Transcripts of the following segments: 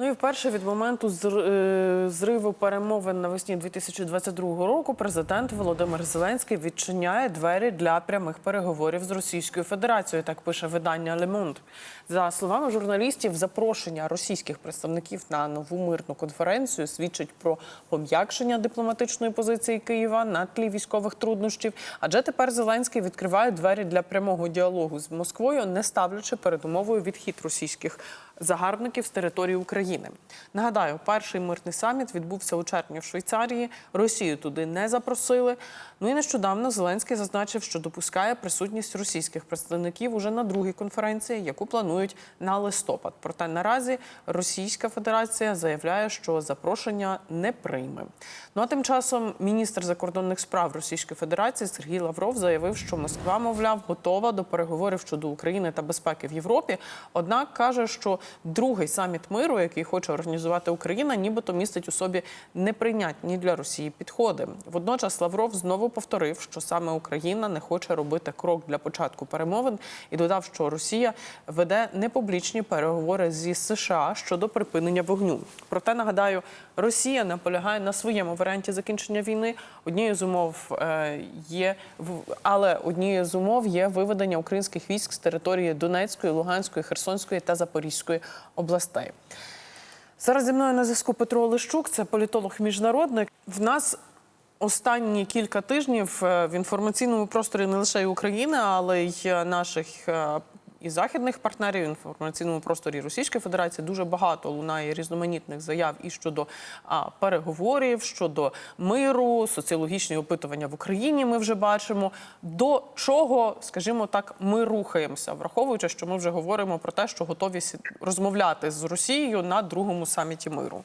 Ну і вперше від моменту е, зриву перемовин навесні 2022 року президент Володимир Зеленський відчиняє двері для прямих переговорів з Російською Федерацією. Так пише видання Monde. За словами журналістів, запрошення російських представників на нову мирну конференцію свідчить про пом'якшення дипломатичної позиції Києва на тлі військових труднощів. Адже тепер Зеленський відкриває двері для прямого діалогу з Москвою, не ставлячи передумовою відхід російських загарбників з території України. Нагадаю, перший мирний саміт відбувся у червні в Швейцарії. Росію туди не запросили. Ну і нещодавно Зеленський зазначив, що допускає присутність російських представників уже на другій конференції, яку планують на листопад. Проте наразі Російська Федерація заявляє, що запрошення не прийме. Ну а тим часом міністр закордонних справ Російської Федерації Сергій Лавров заявив, що Москва, мовляв, готова до переговорів щодо України та безпеки в Європі. Однак каже, що другий саміт миру, який хоче організувати Україна, нібито містить у собі неприйнятні для Росії підходи. Водночас Лавров знову повторив, що саме Україна не хоче робити крок для початку перемовин і додав, що Росія веде непублічні переговори зі США щодо припинення вогню. Проте нагадаю, Росія наполягає на своєму варіанті закінчення війни. Однією з умов е, є але однією з умов є виведення українських військ з території Донецької, Луганської, Херсонської та Запорізької областей. Зараз зі мною на зв'язку Петро Олещук, це політолог міжнародник. В нас останні кілька тижнів е, в інформаційному просторі не лише України, але й е, наших е, і західних партнерів в інформаційному просторі Російської Федерації дуже багато лунає різноманітних заяв і щодо а, переговорів, щодо миру, соціологічні опитування в Україні. Ми вже бачимо. До чого, скажімо так, ми рухаємося, враховуючи, що ми вже говоримо про те, що готові розмовляти з Росією на другому саміті миру.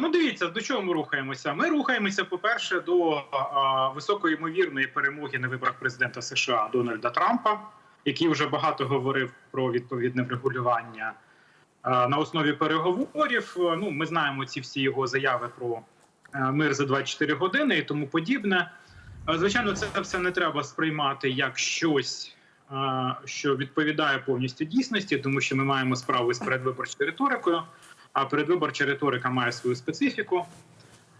Ну, дивіться, до чого ми рухаємося. Ми рухаємося, по-перше, до а, високої ймовірної перемоги на виборах президента США Дональда Трампа, який вже багато говорив про відповідне врегулювання на основі переговорів. Ну, ми знаємо ці всі його заяви про мир за 24 години і тому подібне. Звичайно, це все не треба сприймати як щось. Що відповідає повністю дійсності, тому що ми маємо справу з передвиборчою риторикою а передвиборча риторика має свою специфіку.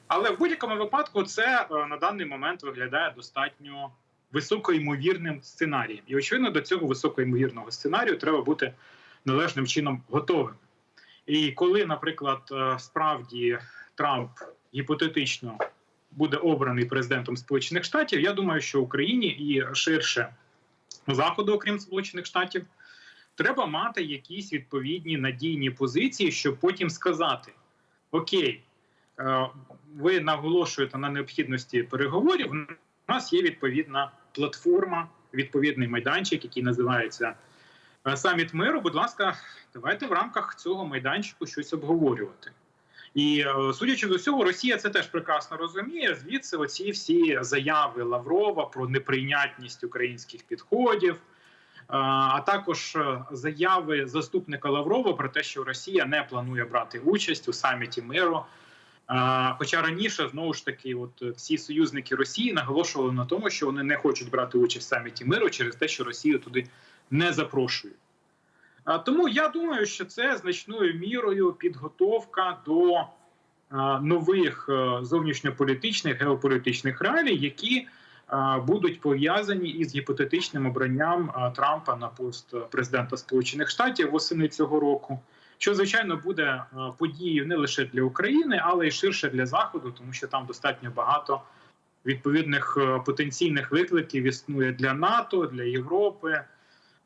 Але в будь-якому випадку це е, на даний момент виглядає достатньо високоймовірним сценарієм. І очевидно, до цього високоймовірного сценарію треба бути належним чином готовим. І коли, наприклад, е, справді Трамп гіпотетично буде обраний президентом Сполучених Штатів, я думаю, що Україні і ширше заходу, окрім Сполучених Штатів, треба мати якісь відповідні надійні позиції, щоб потім сказати: Окей, е, ви наголошуєте на необхідності переговорів. У нас є відповідна платформа, відповідний майданчик, який називається е, Саміт миру. Будь ласка, давайте в рамках цього майданчику щось обговорювати. І е, судячи з усього, Росія це теж прекрасно розуміє. Звідси оці всі заяви Лаврова про неприйнятність українських підходів. Е, А також заяви заступника Лаврова про те, що Росія не планує брати участь у саміті миру. Хоча раніше знову ж таки, от е, всі союзники Росії наголошували на тому, що вони не хочуть брати участь в саміті миру через те, що Росію туди не запрошують. Тому я думаю, що це значною мірою підготовка до нових е, зовнішньополітичних геополітичних реалій, які будуть пов'язані із гіпотетичним обранням Трампа на пост президента Сполучених Штатів восени цього року. Що звичайно буде е, подією не лише для України, але й ширше для заходу, тому що там достатньо багато відповідних е, потенційних викликів існує для НАТО, для Європи.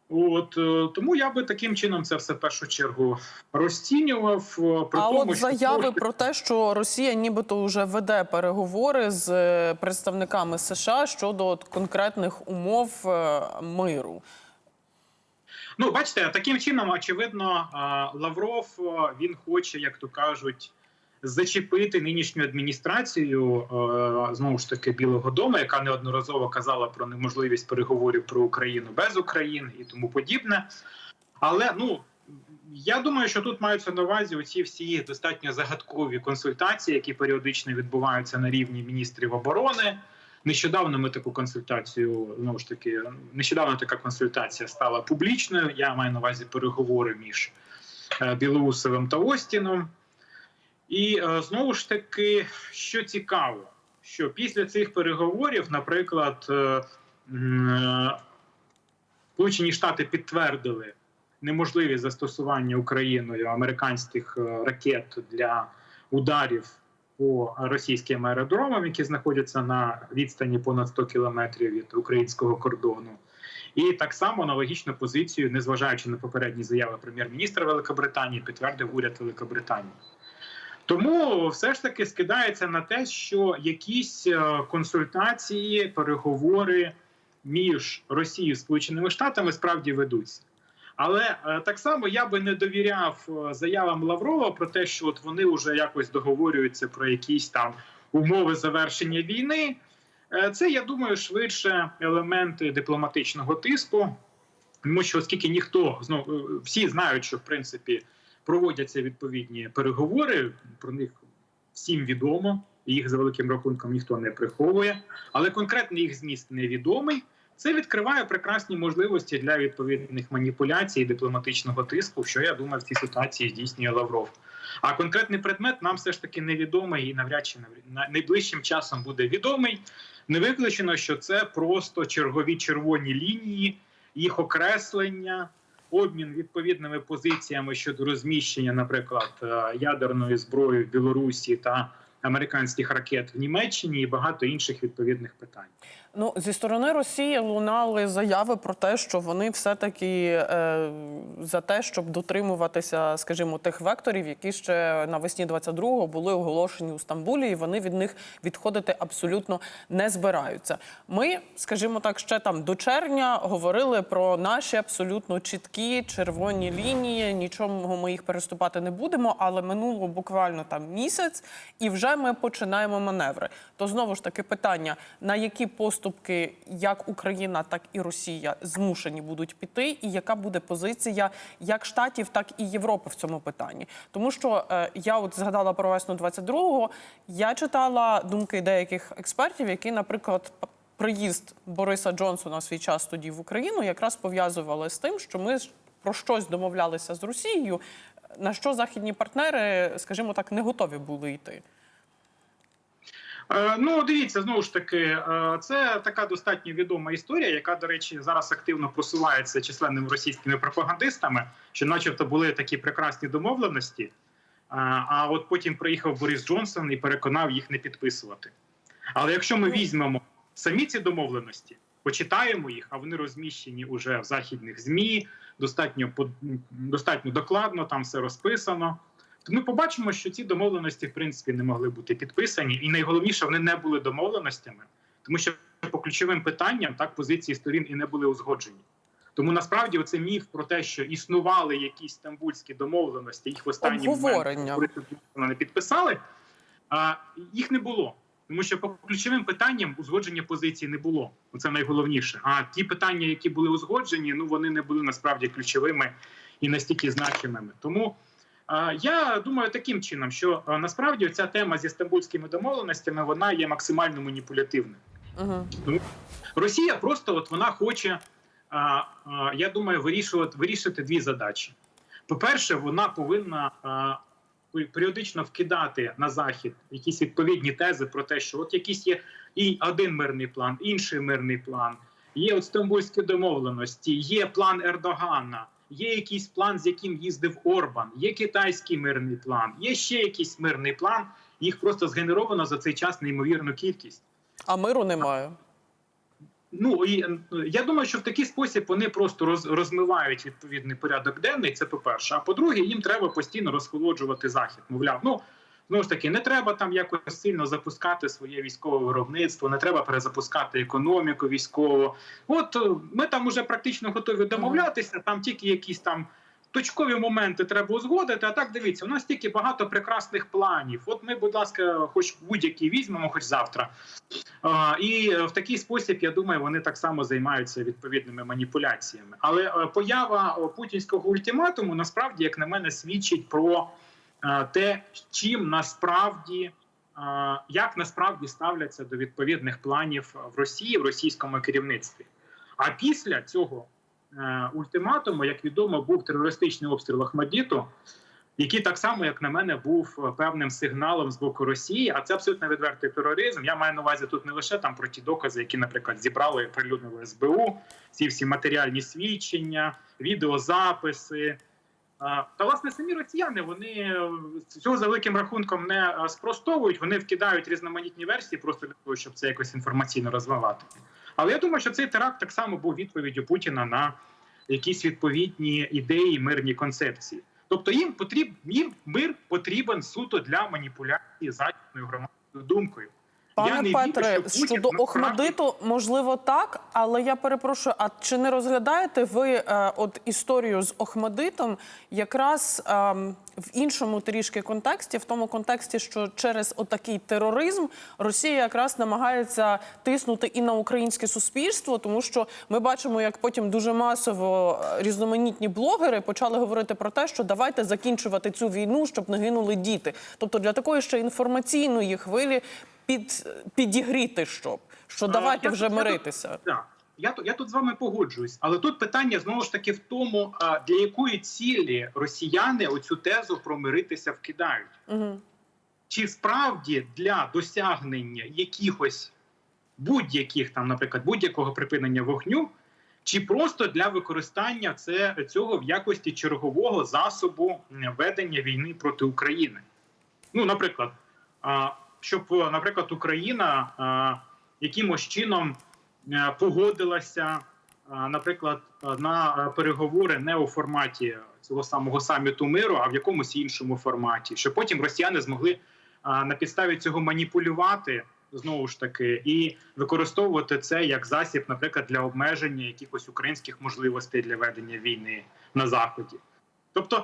От е, тому я би таким чином це все в першу чергу розцінював. При а тому, от заяви ж про те, що Росія нібито вже веде переговори з представниками США щодо конкретних умов миру. Ну, бачите, таким чином, очевидно, Лавров він хоче, як то кажуть, зачепити нинішню адміністрацію знову ж таки Білого Дому, яка неодноразово казала про неможливість переговорів про Україну без України і тому подібне. Але ну я думаю, що тут маються на увазі оці всі достатньо загадкові консультації, які періодично відбуваються на рівні міністрів оборони. Нещодавно ми таку консультацію знову ж таки нещодавно така консультація стала публічною. Я маю на увазі переговори між е, Білоусовим та Остіном. І е, знову ж таки, що цікаво, що після цих переговорів, наприклад, е, Сполучені Штати підтвердили неможливість застосування Україною американських ракет для ударів по російським аеродромам, які знаходяться на відстані понад 100 кілометрів від українського кордону. І так само аналогічну позицію, незважаючи на попередні заяви прем'єр-міністра Великобританії, підтвердив уряд Великобританії. Тому все ж таки скидається на те, що якісь е, консультації, переговори між Росією і Сполученими Штатами справді ведуться. Але е, так само я би не довіряв е, заявам Лаврова про те, що от вони вже якось договорюються про якісь там умови завершення війни. Е, Це я думаю швидше елементи дипломатичного тиску, тому що оскільки ніхто знову всі знають, що в принципі проводяться відповідні переговори, про них всім відомо. Їх за великим рахунком ніхто не приховує, але конкретно їх зміст невідомий. Це відкриває прекрасні можливості для відповідних маніпуляцій дипломатичного тиску, що я думаю, в цій ситуації здійснює Лавров. А конкретний предмет нам все ж таки невідомий і навряд чи на- найближчим часом буде відомий. Не виключено, що це просто чергові червоні лінії, їх окреслення, обмін відповідними позиціями щодо розміщення, наприклад, е, ядерної зброї в Білорусі та американських ракет в Німеччині і багато інших відповідних питань. Ну зі сторони Росії лунали заяви про те, що вони все-таки е, за те, щоб дотримуватися, скажімо, тих векторів, які ще навесні 22-го були оголошені у Стамбулі, і вони від них відходити абсолютно не збираються. Ми, скажімо так, ще там до червня говорили про наші абсолютно чіткі червоні лінії. Нічого ми їх переступати не будемо, але минуло буквально там місяць, і вже ми починаємо маневри. То знову ж таки питання: на які поступки як Україна, так і Росія змушені будуть піти, і яка буде позиція як штатів, так і Європи в цьому питанні? Тому що е, я от згадала про весну 22-го, я читала думки деяких експертів, які, наприклад, Приїзд Бориса Джонсона свій час тоді в Україну якраз пов'язували з тим, що ми про щось домовлялися з Росією, на що західні партнери, скажімо так, не готові були йти. Е, Ну, дивіться, знову ж таки, е, це така достатньо відома історія, яка, до речі, зараз активно просувається численними російськими пропагандистами, що, начебто, були такі прекрасні домовленості. е, А от потім приїхав Борис Джонсон і переконав їх не підписувати. Але якщо ми візьмемо самі ці домовленості, почитаємо їх, а вони розміщені уже в західних змі, достатньо достатньо докладно, там все розписано. То ми побачимо, що ці домовленості в принципі не могли бути підписані, і найголовніше, вони не були домовленостями, тому що по ключовим питанням так позиції сторін і не були узгоджені. Тому насправді оце міф про те, що існували якісь стамбульські домовленості, їх в останній момент не підписали. А їх не було. Тому що по ключовим питанням узгодження позицій не було. Це найголовніше. А ті питання, які були узгоджені, ну вони не були насправді ключовими і настільки значимими. Тому я думаю таким чином, що е, насправді ця тема зі стамбульськими домовленостями вона є максимально маніпулятивною. Угу. Росія просто от вона хоче, я думаю, вирішувати вирішити дві задачі. По-перше, вона повинна періодично вкидати на захід якісь відповідні тези про те, що от якийсь є і один мирний план, інший мирний план, є от стамбульські домовленості, є план Ердогана. Є якийсь план, з яким їздив Орбан, є китайський мирний план, є ще якийсь мирний план. Їх просто згенеровано за цей час неймовірну кількість. А миру немає. Ну і е, я думаю, що в такий спосіб вони просто роз, розмивають відповідний порядок денний. Це по перше. А по-друге, їм треба постійно розхолоджувати захід. Мовляв, ну знову ж таки, не треба там якось сильно запускати своє військове виробництво, не треба перезапускати економіку військову. От е, ми там уже практично готові домовлятися. Там тільки якісь там. Точкові моменти треба узгодити. А так дивіться, у нас стільки багато прекрасних планів. От ми, будь ласка, хоч будь-який візьмемо, хоч завтра. А, І е, в такий спосіб, я думаю, вони так само займаються відповідними маніпуляціями. Але е, поява путінського ультиматуму насправді, як на мене, свідчить про те, чим насправді. е, Як насправді ставляться до відповідних планів в Росії в російському керівництві? А після цього е, ультиматуму, як відомо, був терористичний обстріл Ахмадіту, який так само, як на мене, був е, певним сигналом з боку Росії. А це абсолютно відвертий тероризм. Я маю на увазі тут не лише там про ті докази, які, наприклад, зібрали прилюднили СБУ, ці всі матеріальні свідчення, відеозаписи. Та власне самі росіяни вони е, цього за великим рахунком не е, спростовують. Вони вкидають різноманітні версії, просто для того, щоб це якось інформаційно розвивати. Але я думаю, що цей теракт так само був відповіддю Путіна на якісь відповідні ідеї, мирні концепції. Тобто їм потріб, їм мир потрібен суто для маніпуляції західною громадською думкою. Пане Петре, що щодо Охмадиту, можливо, так, але я перепрошую, а чи не розглядаєте ви е, от історію з Охмадитом якраз ем, в іншому трішки контексті, в тому контексті, що через отакий тероризм Росія якраз намагається тиснути і на українське суспільство, тому що ми бачимо, як потім дуже масово е, різноманітні блогери почали говорити про те, що давайте закінчувати цю війну, щоб не гинули діти. Тобто для такої ще інформаційної хвилі під, підігріти, щоб що Е, давайте я вже тут- я тут- миритися. Я, тут- я тут з вами погоджуюсь, але тут питання знову ж таки в тому, для якої цілі росіяни оцю тезу про миритися вкидають. Угу. Чи справді для досягнення якихось будь-яких там, наприклад, будь-якого припинення вогню, чи просто для використання це, цього в якості чергового засобу ведення війни проти України? Ну, наприклад, щоб, е, наприклад, Україна якимось чином е, погодилася, наприклад, на е, переговори не у форматі цього самого саміту миру, а в якомусь іншому форматі, щоб потім росіяни змогли на підставі цього маніпулювати знову ж таки і використовувати це як засіб, наприклад, для обмеження якихось українських можливостей для ведення війни на заході. Тобто, е,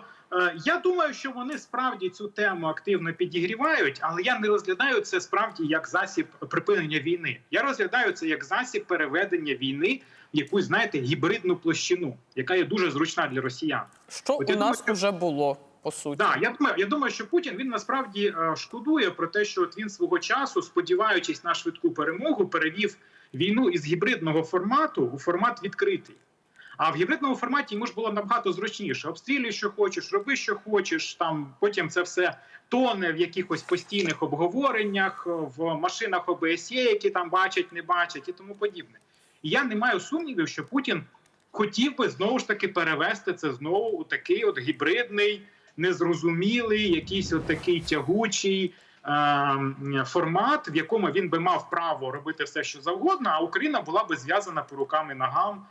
я думаю, що вони справді цю тему активно підігрівають, але я не розглядаю це справді як засіб припинення війни. Я розглядаю це як засіб переведення війни в якусь, знаєте, гібридну площину, яка є дуже зручна для росіян. Що От у нас думаю, уже було по суті. Да, я думаю, я думаю, що Путін він насправді е, шкодує про те, що от він свого часу, сподіваючись на швидку перемогу, перевів війну із гібридного формату у формат відкритий. А в гібридному форматі йому ж було набагато зручніше. Обстрілюй, що хочеш, роби, що хочеш. Там потім це все тоне в якихось постійних обговореннях, в машинах ОБСЄ, які там бачать, не бачать, і тому подібне. І я не маю сумнівів, що Путін хотів би знову ж таки перевести це знову у такий от гібридний, незрозумілий, якийсь от такий тягучий е, формат, в якому він би мав право робити все, що завгодно, а Україна була би зв'язана по рукам і ногам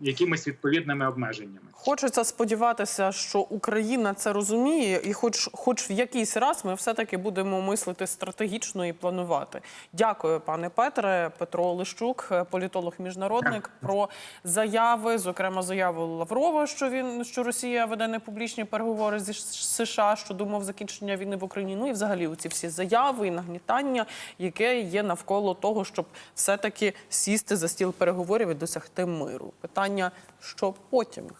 якимись відповідними обмеженнями. Хочеться сподіватися, що Україна це розуміє, і хоч, хоч в якийсь раз ми все-таки будемо мислити стратегічно і планувати. Дякую, пане Петре. Петро Лищук, політолог міжнародник, про заяви, зокрема заяву Лаврова, що він що Росія веде непублічні переговори зі США щодо умов закінчення війни в Україні. Ну і взагалі ці всі заяви і нагнітання, яке є навколо того, щоб все таки сісти за стіл переговорів і досягти миру. Питання, що потім.